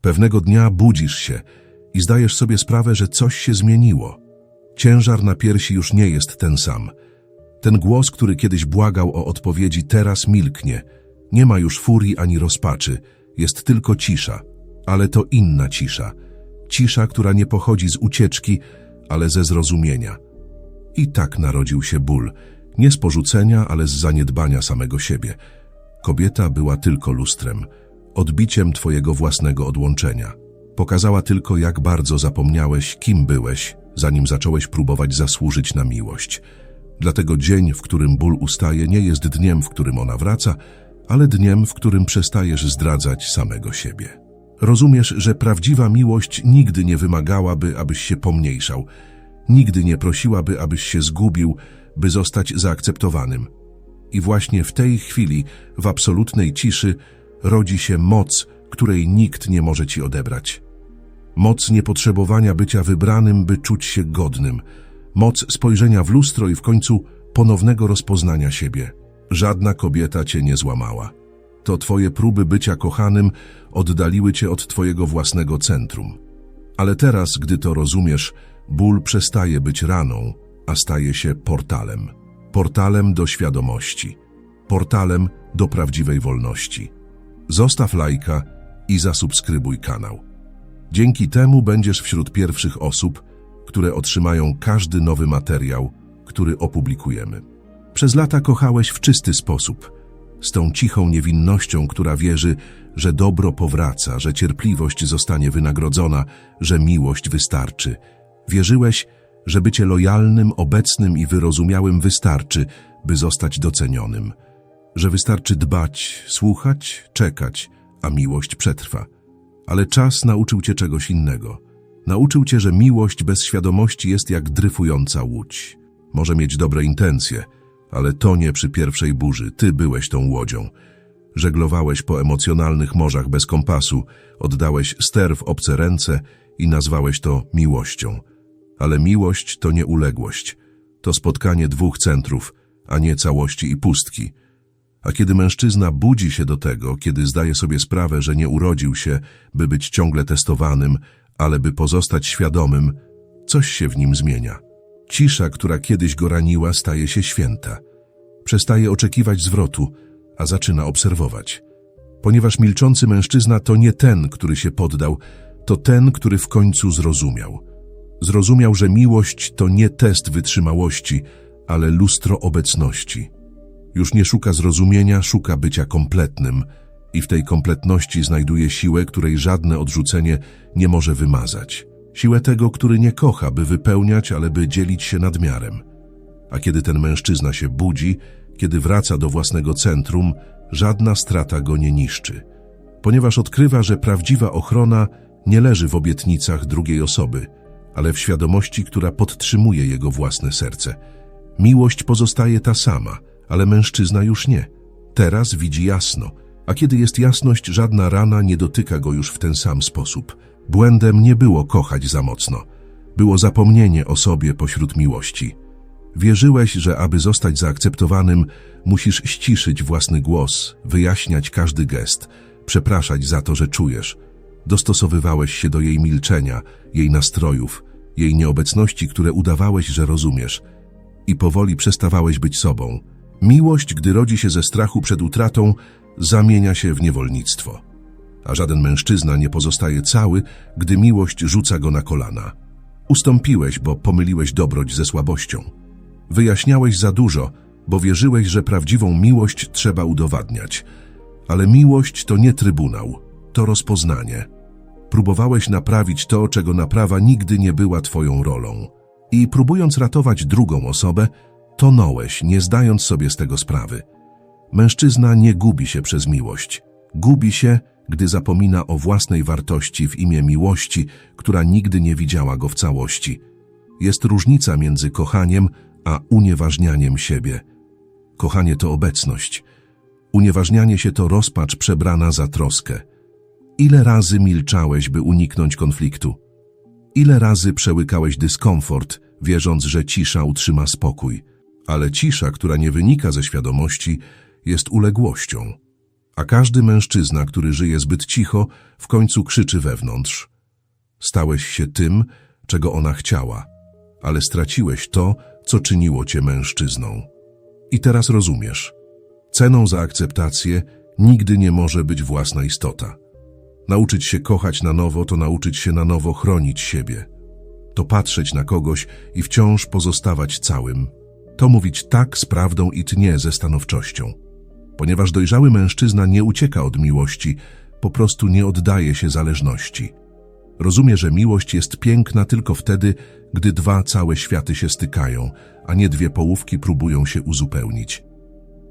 Pewnego dnia budzisz się i zdajesz sobie sprawę, że coś się zmieniło. Ciężar na piersi już nie jest ten sam. Ten głos, który kiedyś błagał o odpowiedzi, teraz milknie. Nie ma już furii ani rozpaczy, jest tylko cisza, ale to inna cisza. Cisza, która nie pochodzi z ucieczki, ale ze zrozumienia. I tak narodził się ból, nie z porzucenia, ale z zaniedbania samego siebie. Kobieta była tylko lustrem, odbiciem twojego własnego odłączenia. Pokazała tylko, jak bardzo zapomniałeś, kim byłeś, zanim zacząłeś próbować zasłużyć na miłość. Dlatego dzień, w którym ból ustaje, nie jest dniem, w którym ona wraca, ale dniem, w którym przestajesz zdradzać samego siebie. Rozumiesz, że prawdziwa miłość nigdy nie wymagałaby, abyś się pomniejszał, nigdy nie prosiłaby, abyś się zgubił, by zostać zaakceptowanym. I właśnie w tej chwili, w absolutnej ciszy, rodzi się moc, której nikt nie może ci odebrać. Moc niepotrzebowania bycia wybranym, by czuć się godnym. Moc spojrzenia w lustro i w końcu ponownego rozpoznania siebie. Żadna kobieta cię nie złamała. To twoje próby bycia kochanym oddaliły cię od twojego własnego centrum. Ale teraz, gdy to rozumiesz, ból przestaje być raną, a staje się portalem. Portalem do świadomości. Portalem do prawdziwej wolności. Zostaw lajka i zasubskrybuj kanał. Dzięki temu będziesz wśród pierwszych osób, które otrzymają każdy nowy materiał, który opublikujemy. Przez lata kochałeś w czysty sposób, z tą cichą niewinnością, która wierzy, że dobro powraca, że cierpliwość zostanie wynagrodzona, że miłość wystarczy. Wierzyłeś, że bycie lojalnym, obecnym i wyrozumiałym wystarczy, by zostać docenionym. Że wystarczy dbać, słuchać, czekać, a miłość przetrwa. Ale czas nauczył cię czegoś innego. Nauczył cię, że miłość bez świadomości jest jak dryfująca łódź. Może mieć dobre intencje, ale to nie przy pierwszej burzy. Ty byłeś tą łodzią. Żeglowałeś po emocjonalnych morzach bez kompasu, oddałeś ster w obce ręce i nazwałeś to miłością. Ale miłość to nie uległość. To spotkanie dwóch centrów, a nie całości i pustki. A kiedy mężczyzna budzi się do tego, kiedy zdaje sobie sprawę, że nie urodził się, by być ciągle testowanym, ale by pozostać świadomym, coś się w nim zmienia. Cisza, która kiedyś go raniła, staje się święta. Przestaje oczekiwać zwrotu, a zaczyna obserwować. Ponieważ milczący mężczyzna to nie ten, który się poddał, to ten, który w końcu zrozumiał. Zrozumiał, że miłość to nie test wytrzymałości, ale lustro obecności. Już nie szuka zrozumienia, szuka bycia kompletnym i w tej kompletności znajduje siłę, której żadne odrzucenie nie może wymazać. Siłę tego, który nie kocha, by wypełniać, ale by dzielić się nadmiarem. A kiedy ten mężczyzna się budzi, kiedy wraca do własnego centrum, żadna strata go nie niszczy, ponieważ odkrywa, że prawdziwa ochrona nie leży w obietnicach drugiej osoby, ale w świadomości, która podtrzymuje jego własne serce. Miłość pozostaje ta sama, ale mężczyzna już nie. Teraz widzi jasno, a kiedy jest jasność, żadna rana nie dotyka go już w ten sam sposób. Błędem nie było kochać za mocno. Było zapomnienie o sobie pośród miłości. Wierzyłeś, że aby zostać zaakceptowanym, musisz ściszyć własny głos, wyjaśniać każdy gest, przepraszać za to, że czujesz. Dostosowywałeś się do jej milczenia, jej nastrojów, jej nieobecności, które udawałeś, że rozumiesz. I powoli przestawałeś być sobą. Miłość, gdy rodzi się ze strachu przed utratą, zamienia się w niewolnictwo. A żaden mężczyzna nie pozostaje cały, gdy miłość rzuca go na kolana. Ustąpiłeś, bo pomyliłeś dobroć ze słabością. Wyjaśniałeś za dużo, bo wierzyłeś, że prawdziwą miłość trzeba udowadniać. Ale miłość to nie trybunał, to rozpoznanie. Próbowałeś naprawić to, czego naprawa nigdy nie była twoją rolą. I próbując ratować drugą osobę, tonąłeś, nie zdając sobie z tego sprawy. Mężczyzna nie gubi się przez miłość. Gubi się, gdy zapomina o własnej wartości w imię miłości, która nigdy nie widziała go w całości. Jest różnica między kochaniem a unieważnianiem siebie. Kochanie to obecność. Unieważnianie się to rozpacz przebrana za troskę. Ile razy milczałeś, by uniknąć konfliktu? Ile razy przełykałeś dyskomfort, wierząc, że cisza utrzyma spokój? Ale cisza, która nie wynika ze świadomości, jest uległością. A każdy mężczyzna, który żyje zbyt cicho, w końcu krzyczy wewnątrz. Stałeś się tym, czego ona chciała, ale straciłeś to, co czyniło cię mężczyzną. I teraz rozumiesz. Ceną za akceptację nigdy nie może być własna istota. Nauczyć się kochać na nowo to nauczyć się na nowo chronić siebie. To patrzeć na kogoś i wciąż pozostawać całym. To mówić tak z prawdą i tnie ze stanowczością. Ponieważ dojrzały mężczyzna nie ucieka od miłości, po prostu nie oddaje się zależności. Rozumie, że miłość jest piękna tylko wtedy, gdy dwa całe światy się stykają, a nie dwie połówki próbują się uzupełnić.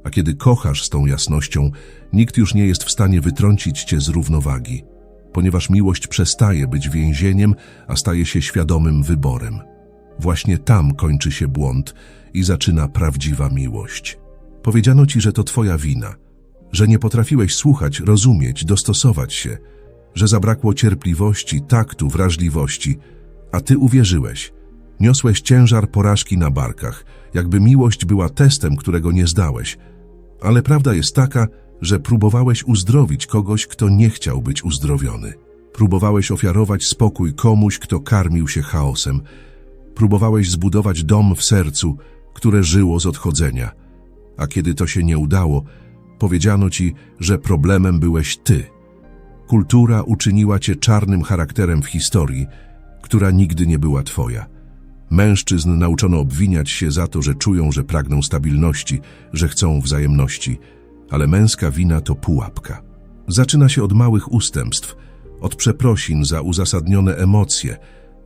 A kiedy kochasz z tą jasnością, nikt już nie jest w stanie wytrącić cię z równowagi, ponieważ miłość przestaje być więzieniem, a staje się świadomym wyborem. Właśnie tam kończy się błąd i zaczyna prawdziwa miłość. Powiedziano ci, że to twoja wina, że nie potrafiłeś słuchać, rozumieć, dostosować się, że zabrakło cierpliwości, taktu, wrażliwości, a ty uwierzyłeś. Niosłeś ciężar porażki na barkach, jakby miłość była testem, którego nie zdałeś. Ale prawda jest taka, że próbowałeś uzdrowić kogoś, kto nie chciał być uzdrowiony. Próbowałeś ofiarować spokój komuś, kto karmił się chaosem. Próbowałeś zbudować dom w sercu, które żyło z odchodzenia. A kiedy to się nie udało, powiedziano ci, że problemem byłeś ty. Kultura uczyniła cię czarnym charakterem w historii, która nigdy nie była twoja. Mężczyzn nauczono obwiniać się za to, że czują, że pragną stabilności, że chcą wzajemności, ale męska wina to pułapka. Zaczyna się od małych ustępstw, od przeprosin za uzasadnione emocje,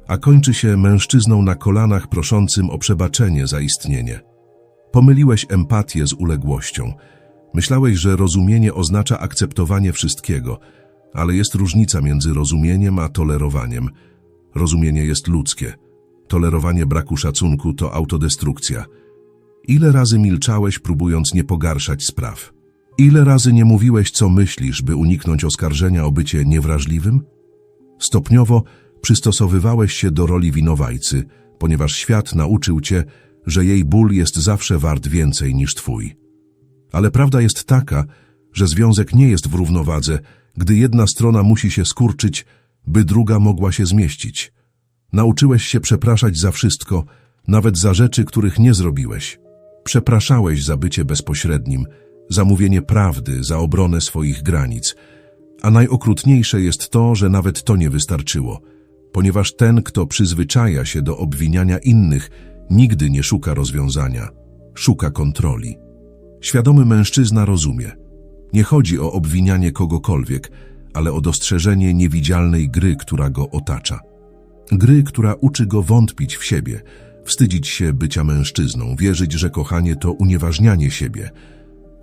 a kończy się mężczyzną na kolanach proszącym o przebaczenie za istnienie. Pomyliłeś empatię z uległością. Myślałeś, że rozumienie oznacza akceptowanie wszystkiego, ale jest różnica między rozumieniem a tolerowaniem. Rozumienie jest ludzkie. Tolerowanie braku szacunku to autodestrukcja. Ile razy milczałeś, próbując nie pogarszać spraw? Ile razy nie mówiłeś, co myślisz, by uniknąć oskarżenia o bycie niewrażliwym? Stopniowo przystosowywałeś się do roli winowajcy, ponieważ świat nauczył cię, że jej ból jest zawsze wart więcej niż twój. Ale prawda jest taka, że związek nie jest w równowadze, gdy jedna strona musi się skurczyć, by druga mogła się zmieścić. Nauczyłeś się przepraszać za wszystko, nawet za rzeczy, których nie zrobiłeś. Przepraszałeś za bycie bezpośrednim, za mówienie prawdy, za obronę swoich granic. A najokrutniejsze jest to, że nawet to nie wystarczyło, ponieważ ten, kto przyzwyczaja się do obwiniania innych, nigdy nie szuka rozwiązania, szuka kontroli. Świadomy mężczyzna rozumie. Nie chodzi o obwinianie kogokolwiek, ale o dostrzeżenie niewidzialnej gry, która go otacza. Gry, która uczy go wątpić w siebie, wstydzić się bycia mężczyzną, wierzyć, że kochanie to unieważnianie siebie.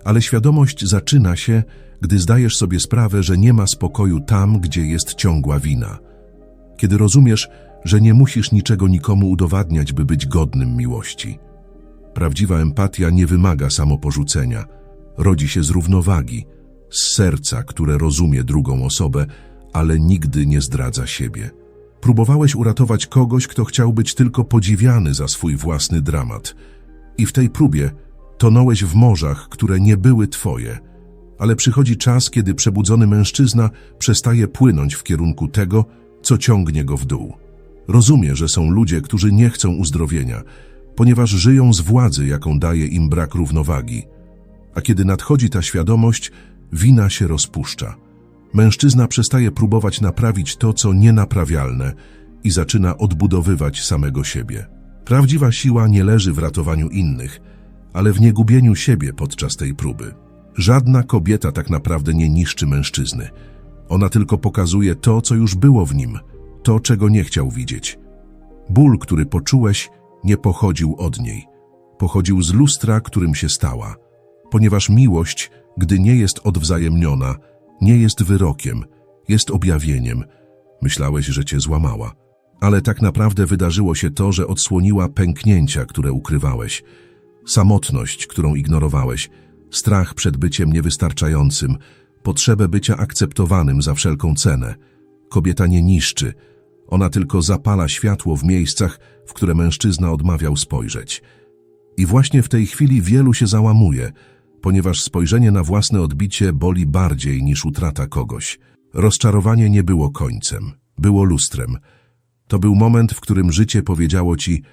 Ale świadomość zaczyna się, gdy zdajesz sobie sprawę, że nie ma spokoju tam, gdzie jest ciągła wina. Kiedy rozumiesz, że nie musisz niczego nikomu udowadniać, by być godnym miłości. Prawdziwa empatia nie wymaga samoporzucenia, rodzi się z równowagi, z serca, które rozumie drugą osobę, ale nigdy nie zdradza siebie. Próbowałeś uratować kogoś, kto chciał być tylko podziwiany za swój własny dramat. I w tej próbie tonąłeś w morzach, które nie były twoje. Ale przychodzi czas, kiedy przebudzony mężczyzna przestaje płynąć w kierunku tego, co ciągnie go w dół. Rozumie, że są ludzie, którzy nie chcą uzdrowienia, ponieważ żyją z władzy, jaką daje im brak równowagi. A kiedy nadchodzi ta świadomość, wina się rozpuszcza. Mężczyzna przestaje próbować naprawić to, co nienaprawialne i zaczyna odbudowywać samego siebie. Prawdziwa siła nie leży w ratowaniu innych, ale w niegubieniu siebie podczas tej próby. Żadna kobieta tak naprawdę nie niszczy mężczyzny. Ona tylko pokazuje to, co już było w nim, to, czego nie chciał widzieć. Ból, który poczułeś, nie pochodził od niej. Pochodził z lustra, którym się stała. Ponieważ miłość, gdy nie jest odwzajemniona, nie jest wyrokiem, jest objawieniem. Myślałeś, że cię złamała. Ale tak naprawdę wydarzyło się to, że odsłoniła pęknięcia, które ukrywałeś. Samotność, którą ignorowałeś. Strach przed byciem niewystarczającym. Potrzebę bycia akceptowanym za wszelką cenę. Kobieta nie niszczy. Ona tylko zapala światło w miejscach, w które mężczyzna odmawiał spojrzeć. I właśnie w tej chwili wielu się załamuje, ponieważ spojrzenie na własne odbicie boli bardziej niż utrata kogoś. Rozczarowanie nie było końcem, było lustrem. To był moment, w którym życie powiedziało ci: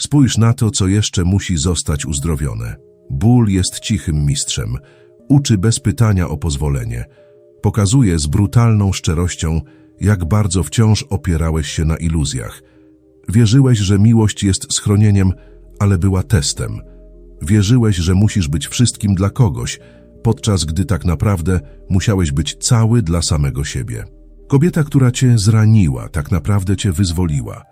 Spójrz na to, co jeszcze musi zostać uzdrowione. Ból jest cichym mistrzem, uczy bez pytania o pozwolenie. Pokazuje z brutalną szczerością, jak bardzo wciąż opierałeś się na iluzjach. Wierzyłeś, że miłość jest schronieniem, ale była testem. Wierzyłeś, że musisz być wszystkim dla kogoś, podczas gdy tak naprawdę musiałeś być cały dla samego siebie. Kobieta, która cię zraniła, tak naprawdę cię wyzwoliła.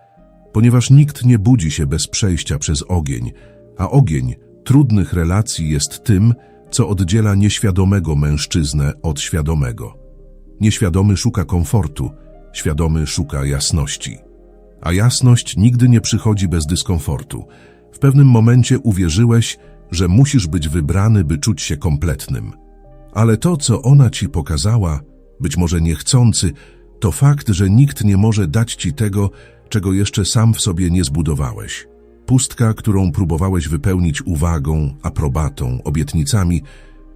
Ponieważ nikt nie budzi się bez przejścia przez ogień, a ogień trudnych relacji jest tym, co oddziela nieświadomego mężczyznę od świadomego. Nieświadomy szuka komfortu, świadomy szuka jasności. A jasność nigdy nie przychodzi bez dyskomfortu. W pewnym momencie uwierzyłeś, że musisz być wybrany, by czuć się kompletnym. Ale to, co ona ci pokazała, być może niechcący, to fakt, że nikt nie może dać ci tego, czego jeszcze sam w sobie nie zbudowałeś. Pustka, którą próbowałeś wypełnić uwagą, aprobatą, obietnicami,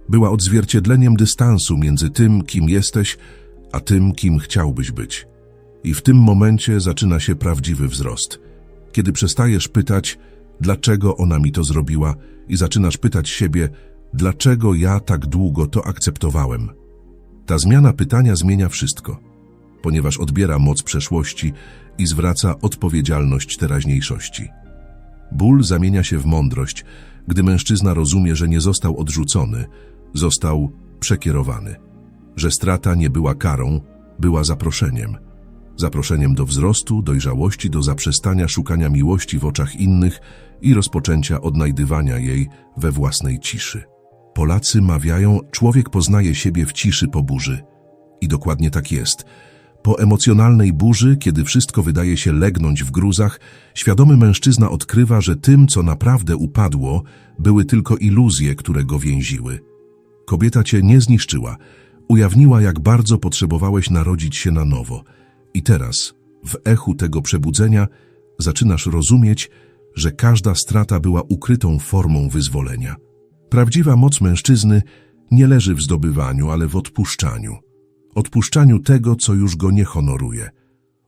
była odzwierciedleniem dystansu między tym, kim jesteś, a tym, kim chciałbyś być. I w tym momencie zaczyna się prawdziwy wzrost. Kiedy przestajesz pytać, dlaczego ona mi to zrobiła, i zaczynasz pytać siebie, dlaczego ja tak długo to akceptowałem. Ta zmiana pytania zmienia wszystko, ponieważ odbiera moc przeszłości i zwraca odpowiedzialność teraźniejszości. Ból zamienia się w mądrość, gdy mężczyzna rozumie, że nie został odrzucony, został przekierowany, że strata nie była karą, była zaproszeniem. Zaproszeniem do wzrostu, dojrzałości, do zaprzestania szukania miłości w oczach innych i rozpoczęcia odnajdywania jej we własnej ciszy. Polacy mawiają, człowiek poznaje siebie w ciszy po burzy. I dokładnie tak jest. Po emocjonalnej burzy, kiedy wszystko wydaje się legnąć w gruzach, świadomy mężczyzna odkrywa, że tym, co naprawdę upadło, były tylko iluzje, które go więziły. Kobieta cię nie zniszczyła, ujawniła, jak bardzo potrzebowałeś narodzić się na nowo. I teraz, w echu tego przebudzenia, zaczynasz rozumieć, że każda strata była ukrytą formą wyzwolenia. Prawdziwa moc mężczyzny nie leży w zdobywaniu, ale w odpuszczaniu. Odpuszczaniu tego, co już go nie honoruje.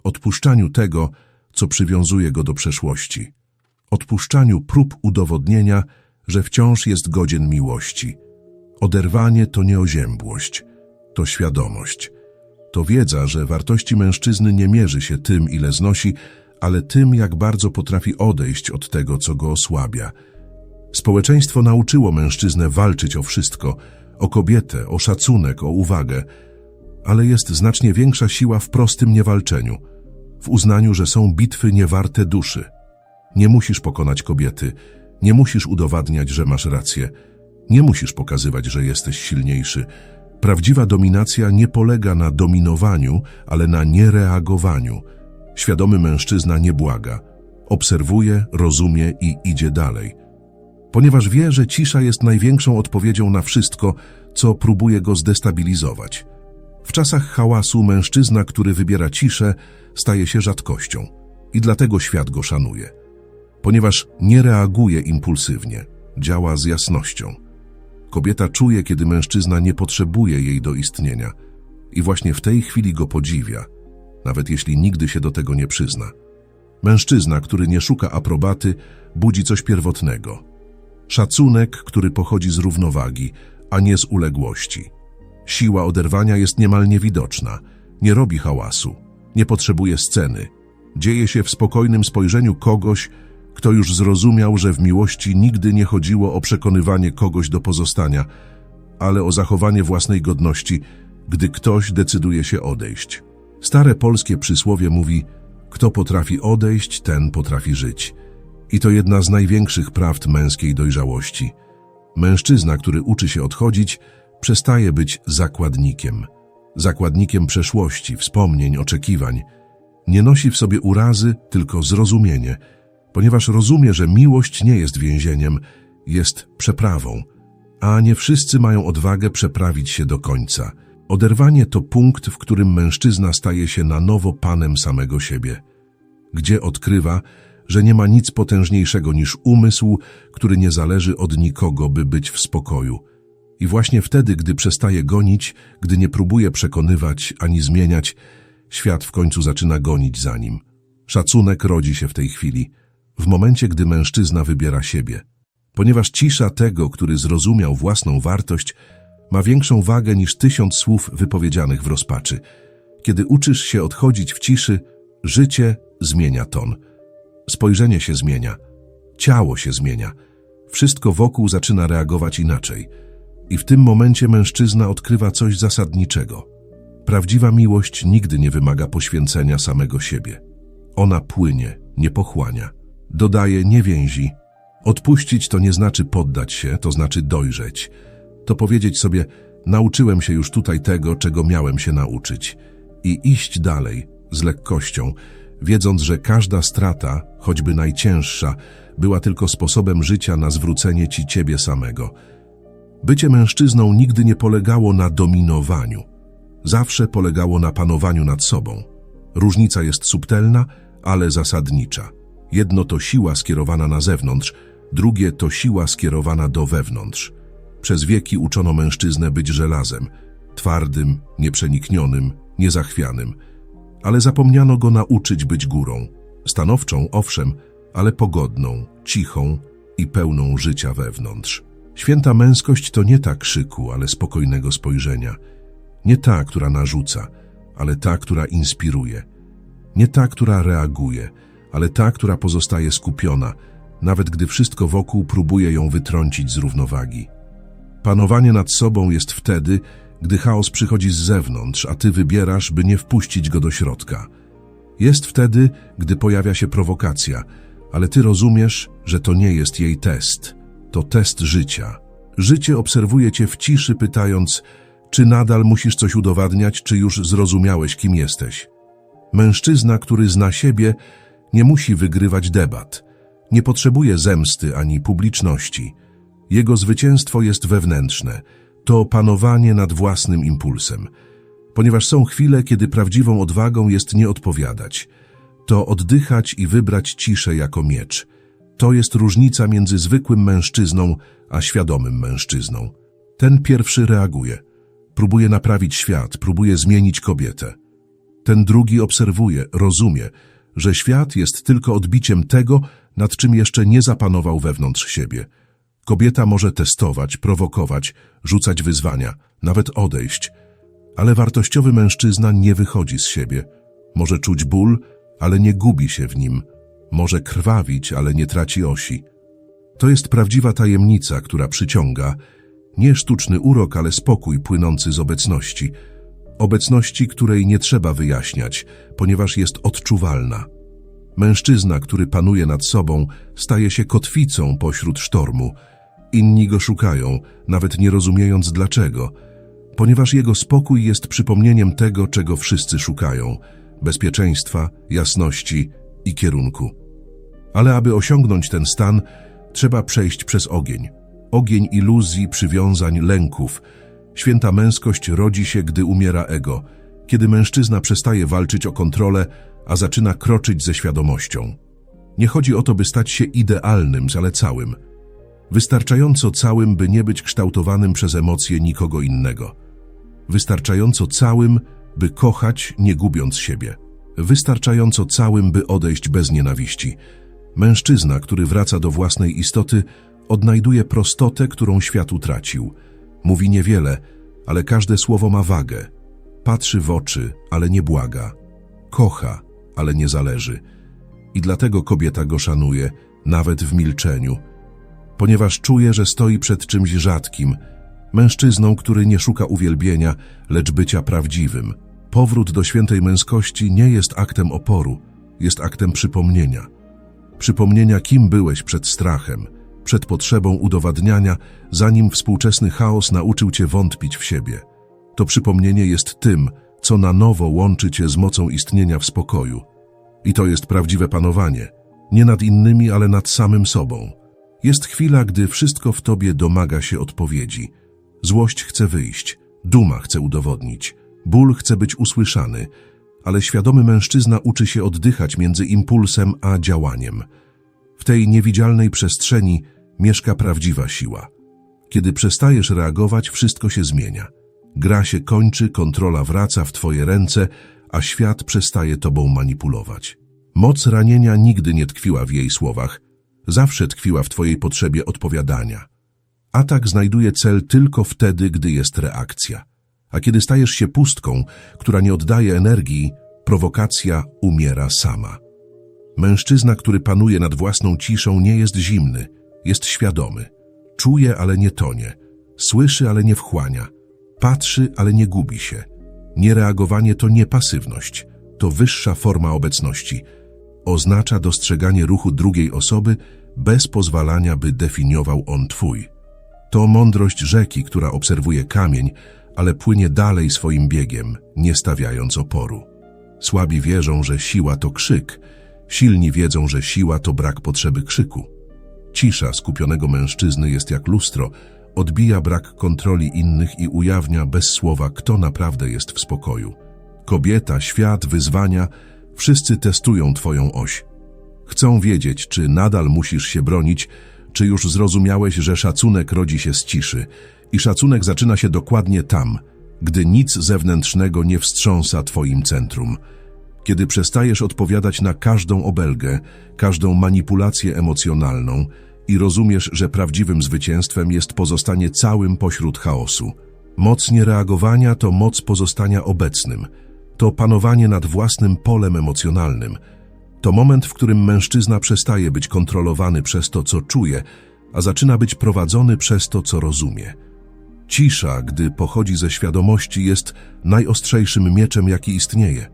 Odpuszczaniu tego, co przywiązuje go do przeszłości. Odpuszczaniu prób udowodnienia, że wciąż jest godzien miłości. Oderwanie to nieoziębłość, to świadomość. To wiedza, że wartości mężczyzny nie mierzy się tym, ile znosi, ale tym, jak bardzo potrafi odejść od tego, co go osłabia. Społeczeństwo nauczyło mężczyznę walczyć o wszystko, o kobietę, o szacunek, o uwagę, ale jest znacznie większa siła w prostym niewalczeniu, w uznaniu, że są bitwy niewarte duszy. Nie musisz pokonać kobiety, nie musisz udowadniać, że masz rację, nie musisz pokazywać, że jesteś silniejszy. Prawdziwa dominacja nie polega na dominowaniu, ale na niereagowaniu – Świadomy mężczyzna nie błaga, obserwuje, rozumie i idzie dalej. Ponieważ wie, że cisza jest największą odpowiedzią na wszystko, co próbuje go zdestabilizować. W czasach hałasu mężczyzna, który wybiera ciszę, staje się rzadkością i dlatego świat go szanuje. Ponieważ nie reaguje impulsywnie, działa z jasnością. Kobieta czuje, kiedy mężczyzna nie potrzebuje jej do istnienia i właśnie w tej chwili go podziwia – nawet jeśli nigdy się do tego nie przyzna. Mężczyzna, który nie szuka aprobaty, budzi coś pierwotnego. Szacunek, który pochodzi z równowagi, a nie z uległości. Siła oderwania jest niemal niewidoczna, nie robi hałasu, nie potrzebuje sceny. Dzieje się w spokojnym spojrzeniu kogoś, kto już zrozumiał, że w miłości nigdy nie chodziło o przekonywanie kogoś do pozostania, ale o zachowanie własnej godności, gdy ktoś decyduje się odejść. Stare polskie przysłowie mówi, kto potrafi odejść, ten potrafi żyć. I to jedna z największych prawd męskiej dojrzałości. Mężczyzna, który uczy się odchodzić, przestaje być zakładnikiem. Zakładnikiem przeszłości, wspomnień, oczekiwań. Nie nosi w sobie urazy, tylko zrozumienie, ponieważ rozumie, że miłość nie jest więzieniem, jest przeprawą, a nie wszyscy mają odwagę przeprawić się do końca – Oderwanie to punkt, w którym mężczyzna staje się na nowo panem samego siebie, gdzie odkrywa, że nie ma nic potężniejszego niż umysł, który nie zależy od nikogo, by być w spokoju, I właśnie wtedy, gdy przestaje gonić, gdy nie próbuje przekonywać ani zmieniać, świat w końcu zaczyna gonić za nim. Szacunek rodzi się w tej chwili, w momencie, gdy mężczyzna wybiera siebie. Ponieważ cisza tego, który zrozumiał własną wartość, ma większą wagę niż tysiąc słów wypowiedzianych w rozpaczy. Kiedy uczysz się odchodzić w ciszy, życie zmienia ton. Spojrzenie się zmienia, ciało się zmienia, wszystko wokół zaczyna reagować inaczej. I w tym momencie mężczyzna odkrywa coś zasadniczego. Prawdziwa miłość nigdy nie wymaga poświęcenia samego siebie. Ona płynie, nie pochłania. Dodaje, nie więzi. Odpuścić to nie znaczy poddać się, to znaczy dojrzeć. To powiedzieć sobie, nauczyłem się już tutaj tego, czego miałem się nauczyć. I iść dalej, z lekkością, wiedząc, że każda strata, choćby najcięższa, była tylko sposobem życia na zwrócenie ci ciebie samego. Bycie mężczyzną nigdy nie polegało na dominowaniu. Zawsze polegało na panowaniu nad sobą. Różnica jest subtelna, ale zasadnicza. Jedno to siła skierowana na zewnątrz, drugie to siła skierowana do wewnątrz. Przez wieki uczono mężczyznę być żelazem, twardym, nieprzeniknionym, niezachwianym, ale zapomniano go nauczyć być górą, stanowczą, owszem, ale pogodną, cichą i pełną życia wewnątrz. Święta męskość to nie ta krzyku, ale spokojnego spojrzenia. Nie ta, która narzuca, ale ta, która inspiruje. Nie ta, która reaguje, ale ta, która pozostaje skupiona, nawet gdy wszystko wokół próbuje ją wytrącić z równowagi. Panowanie nad sobą jest wtedy, gdy chaos przychodzi z zewnątrz, a ty wybierasz, by nie wpuścić go do środka. Jest wtedy, gdy pojawia się prowokacja, ale ty rozumiesz, że to nie jest jej test. To test życia. Życie obserwuje cię w ciszy, pytając, czy nadal musisz coś udowadniać, czy już zrozumiałeś, kim jesteś. Mężczyzna, który zna siebie, nie musi wygrywać debat. Nie potrzebuje zemsty ani publiczności. Jego zwycięstwo jest wewnętrzne. To panowanie nad własnym impulsem. Ponieważ są chwile, kiedy prawdziwą odwagą jest nie odpowiadać. To oddychać i wybrać ciszę jako miecz. To jest różnica między zwykłym mężczyzną a świadomym mężczyzną. Ten pierwszy reaguje. Próbuje naprawić świat, próbuje zmienić kobietę. Ten drugi obserwuje, rozumie, że świat jest tylko odbiciem tego, nad czym jeszcze nie zapanował wewnątrz siebie. Kobieta może testować, prowokować, rzucać wyzwania, nawet odejść, ale wartościowy mężczyzna nie wychodzi z siebie. Może czuć ból, ale nie gubi się w nim. Może krwawić, ale nie traci osi. To jest prawdziwa tajemnica, która przyciąga nie sztuczny urok, ale spokój płynący z obecności. Obecności, której nie trzeba wyjaśniać, ponieważ jest odczuwalna. Mężczyzna, który panuje nad sobą, staje się kotwicą pośród sztormu. Inni go szukają, nawet nie rozumiejąc dlaczego, ponieważ jego spokój jest przypomnieniem tego, czego wszyscy szukają bezpieczeństwa, jasności i kierunku. Ale aby osiągnąć ten stan, trzeba przejść przez ogień. Ogień iluzji, przywiązań, lęków. Święta męskość rodzi się, gdy umiera ego, kiedy mężczyzna przestaje walczyć o kontrolę, a zaczyna kroczyć ze świadomością. Nie chodzi o to, by stać się idealnym, ale całym. Wystarczająco całym, by nie być kształtowanym przez emocje nikogo innego. Wystarczająco całym, by kochać, nie gubiąc siebie. Wystarczająco całym, by odejść bez nienawiści. Mężczyzna, który wraca do własnej istoty, odnajduje prostotę, którą świat utracił. Mówi niewiele, ale każde słowo ma wagę. Patrzy w oczy, ale nie błaga. Kocha, ale nie zależy. I dlatego kobieta go szanuje, nawet w milczeniu. Ponieważ czuje, że stoi przed czymś rzadkim, mężczyzną, który nie szuka uwielbienia, lecz bycia prawdziwym. Powrót do świętej męskości nie jest aktem oporu, jest aktem przypomnienia. Przypomnienia, kim byłeś przed strachem, przed potrzebą udowadniania, zanim współczesny chaos nauczył cię wątpić w siebie. To przypomnienie jest tym, co na nowo łączy cię z mocą istnienia w spokoju. I to jest prawdziwe panowanie, nie nad innymi, ale nad samym sobą. Jest chwila, gdy wszystko w tobie domaga się odpowiedzi. Złość chce wyjść, duma chce udowodnić, ból chce być usłyszany, ale świadomy mężczyzna uczy się oddychać między impulsem a działaniem. W tej niewidzialnej przestrzeni mieszka prawdziwa siła. Kiedy przestajesz reagować, wszystko się zmienia. Gra się kończy, kontrola wraca w twoje ręce, a świat przestaje tobą manipulować. Moc ranienia nigdy nie tkwiła w jej słowach, zawsze tkwiła w twojej potrzebie odpowiadania. Atak znajduje cel tylko wtedy, gdy jest reakcja. A kiedy stajesz się pustką, która nie oddaje energii, prowokacja umiera sama. Mężczyzna, który panuje nad własną ciszą, nie jest zimny, jest świadomy. Czuje, ale nie tonie. Słyszy, ale nie wchłania. Patrzy, ale nie gubi się. Niereagowanie to nie pasywność, to wyższa forma obecności. Oznacza dostrzeganie ruchu drugiej osoby bez pozwalania, by definiował on twój. To mądrość rzeki, która obserwuje kamień, ale płynie dalej swoim biegiem, nie stawiając oporu. Słabi wierzą, że siła to krzyk, silni wiedzą, że siła to brak potrzeby krzyku. Cisza skupionego mężczyzny jest jak lustro, odbija brak kontroli innych i ujawnia bez słowa, kto naprawdę jest w spokoju. Kobieta, świat, wyzwania, wszyscy testują twoją oś. Chcą wiedzieć, czy nadal musisz się bronić, czy już zrozumiałeś, że szacunek rodzi się z ciszy i szacunek zaczyna się dokładnie tam, gdy nic zewnętrznego nie wstrząsa twoim centrum. Kiedy przestajesz odpowiadać na każdą obelgę, każdą manipulację emocjonalną i rozumiesz, że prawdziwym zwycięstwem jest pozostanie całym pośród chaosu. Moc niereagowania to moc pozostania obecnym, to panowanie nad własnym polem emocjonalnym – to moment, w którym mężczyzna przestaje być kontrolowany przez to, co czuje, a zaczyna być prowadzony przez to, co rozumie. Cisza, gdy pochodzi ze świadomości, jest najostrzejszym mieczem, jaki istnieje.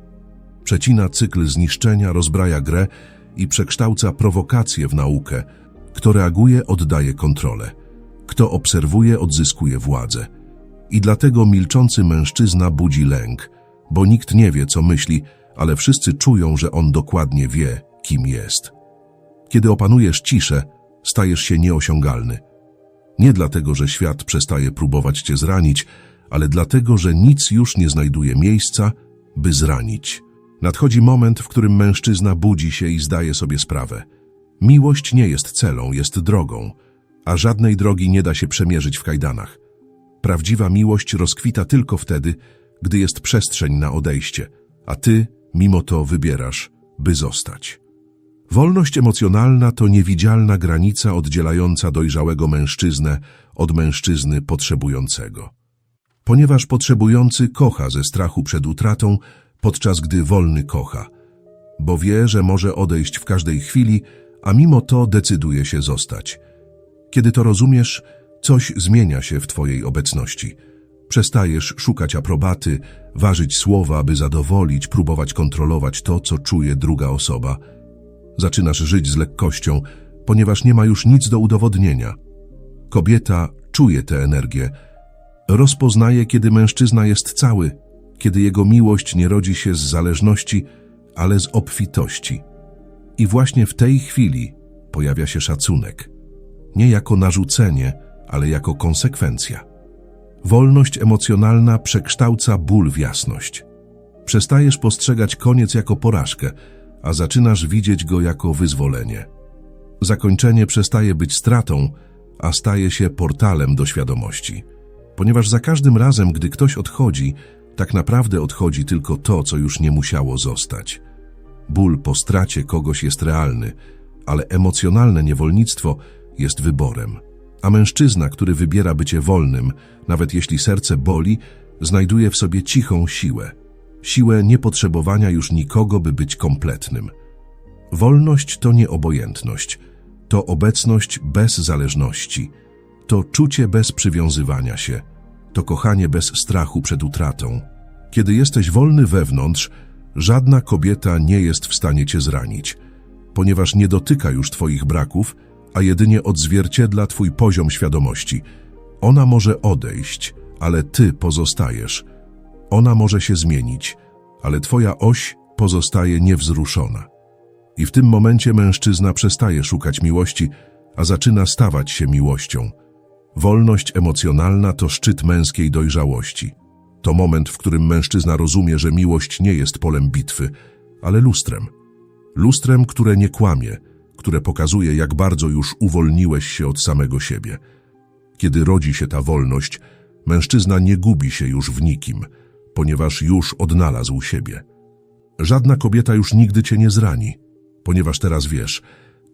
Przecina cykl zniszczenia, rozbraja grę i przekształca prowokację w naukę. Kto reaguje, oddaje kontrolę. Kto obserwuje, odzyskuje władzę. I dlatego milczący mężczyzna budzi lęk, bo nikt nie wie, co myśli, ale wszyscy czują, że on dokładnie wie, kim jest. Kiedy opanujesz ciszę, stajesz się nieosiągalny. Nie dlatego, że świat przestaje próbować cię zranić, ale dlatego, że nic już nie znajduje miejsca, by zranić. Nadchodzi moment, w którym mężczyzna budzi się i zdaje sobie sprawę. Miłość nie jest celą, jest drogą, a żadnej drogi nie da się przemierzyć w kajdanach. Prawdziwa miłość rozkwita tylko wtedy, gdy jest przestrzeń na odejście, a ty mimo to wybierasz, by zostać. Wolność emocjonalna to niewidzialna granica oddzielająca dojrzałego mężczyznę od mężczyzny potrzebującego. Ponieważ potrzebujący kocha ze strachu przed utratą, podczas gdy wolny kocha, bo wie, że może odejść w każdej chwili, a mimo to decyduje się zostać. Kiedy to rozumiesz, coś zmienia się w Twojej obecności – Przestajesz szukać aprobaty, ważyć słowa, by zadowolić, próbować kontrolować to, co czuje druga osoba. Zaczynasz żyć z lekkością, ponieważ nie ma już nic do udowodnienia. Kobieta czuje tę energię. Rozpoznaje, kiedy mężczyzna jest cały, kiedy jego miłość nie rodzi się z zależności, ale z obfitości. I właśnie w tej chwili pojawia się szacunek. Nie jako narzucenie, ale jako konsekwencja. Wolność emocjonalna przekształca ból w jasność. Przestajesz postrzegać koniec jako porażkę, a zaczynasz widzieć go jako wyzwolenie. Zakończenie przestaje być stratą, a staje się portalem do świadomości. Ponieważ za każdym razem, gdy ktoś odchodzi, tak naprawdę odchodzi tylko to, co już nie musiało zostać. Ból po stracie kogoś jest realny, ale emocjonalne niewolnictwo jest wyborem. A mężczyzna, który wybiera bycie wolnym, nawet jeśli serce boli, znajduje w sobie cichą siłę. Siłę niepotrzebowania już nikogo, by być kompletnym. Wolność to nie obojętność, to obecność bez zależności, to czucie bez przywiązywania się, to kochanie bez strachu przed utratą. Kiedy jesteś wolny wewnątrz, żadna kobieta nie jest w stanie cię zranić, ponieważ nie dotyka już twoich braków, a jedynie odzwierciedla Twój poziom świadomości. Ona może odejść, ale Ty pozostajesz. Ona może się zmienić, ale Twoja oś pozostaje niewzruszona. I w tym momencie mężczyzna przestaje szukać miłości, a zaczyna stawać się miłością. Wolność emocjonalna to szczyt męskiej dojrzałości. To moment, w którym mężczyzna rozumie, że miłość nie jest polem bitwy, ale lustrem. Lustrem, które nie kłamie, które pokazuje, jak bardzo już uwolniłeś się od samego siebie. Kiedy rodzi się ta wolność, mężczyzna nie gubi się już w nikim, ponieważ już odnalazł siebie. Żadna kobieta już nigdy cię nie zrani, ponieważ teraz wiesz,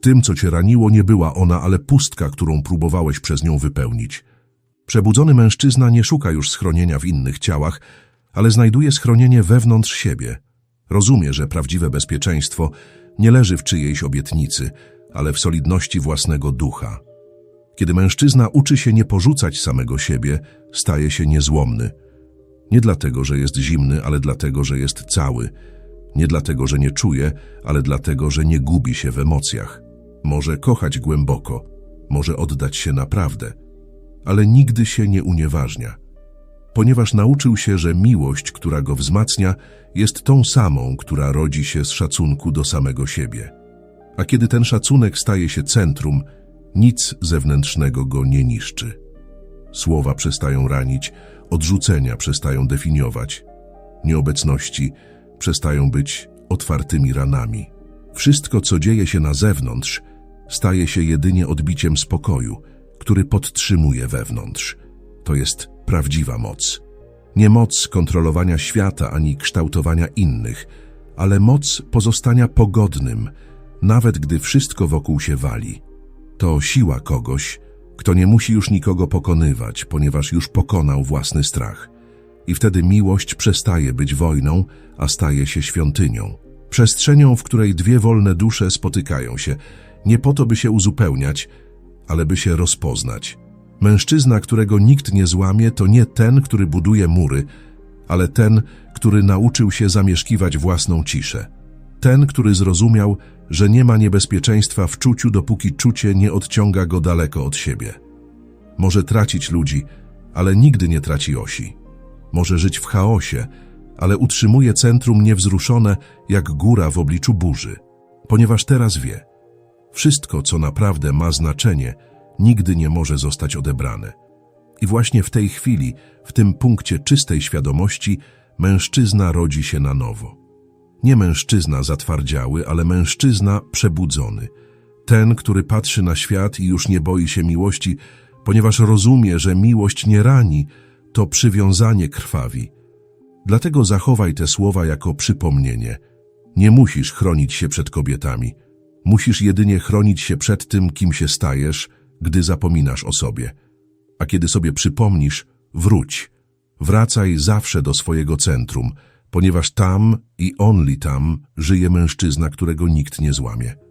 tym, co cię raniło, nie była ona, ale pustka, którą próbowałeś przez nią wypełnić. Przebudzony mężczyzna nie szuka już schronienia w innych ciałach, ale znajduje schronienie wewnątrz siebie. Rozumie, że prawdziwe bezpieczeństwo nie leży w czyjejś obietnicy, ale w solidności własnego ducha. Kiedy mężczyzna uczy się nie porzucać samego siebie, staje się niezłomny. Nie dlatego, że jest zimny, ale dlatego, że jest cały. Nie dlatego, że nie czuje, ale dlatego, że nie gubi się w emocjach. Może kochać głęboko, może oddać się naprawdę, ale nigdy się nie unieważnia. Ponieważ nauczył się, że miłość, która go wzmacnia, jest tą samą, która rodzi się z szacunku do samego siebie. A kiedy ten szacunek staje się centrum, nic zewnętrznego go nie niszczy. Słowa przestają ranić, odrzucenia przestają definiować, nieobecności przestają być otwartymi ranami. Wszystko, co dzieje się na zewnątrz, staje się jedynie odbiciem spokoju, który podtrzymuje wewnątrz. To jest prawdziwa moc. Nie moc kontrolowania świata ani kształtowania innych, ale moc pozostania pogodnym, nawet gdy wszystko wokół się wali. To siła kogoś, kto nie musi już nikogo pokonywać, ponieważ już pokonał własny strach. I wtedy miłość przestaje być wojną, a staje się świątynią. Przestrzenią, w której dwie wolne dusze spotykają się, nie po to, by się uzupełniać, ale by się rozpoznać. Mężczyzna, którego nikt nie złamie, to nie ten, który buduje mury, ale ten, który nauczył się zamieszkiwać własną ciszę. Ten, który zrozumiał, że nie ma niebezpieczeństwa w czuciu, dopóki czucie nie odciąga go daleko od siebie. Może tracić ludzi, ale nigdy nie traci osi. Może żyć w chaosie, ale utrzymuje centrum niewzruszone jak góra w obliczu burzy, ponieważ teraz wie, wszystko, co naprawdę ma znaczenie, nigdy nie może zostać odebrane. I właśnie w tej chwili, w tym punkcie czystej świadomości, mężczyzna rodzi się na nowo. Nie mężczyzna zatwardziały, ale mężczyzna przebudzony. Ten, który patrzy na świat i już nie boi się miłości, ponieważ rozumie, że miłość nie rani, to przywiązanie krwawi. Dlatego zachowaj te słowa jako przypomnienie. Nie musisz chronić się przed kobietami. Musisz jedynie chronić się przed tym, kim się stajesz, gdy zapominasz o sobie. A kiedy sobie przypomnisz, wróć. Wracaj zawsze do swojego centrum, ponieważ tam i only tam żyje mężczyzna, którego nikt nie złamie.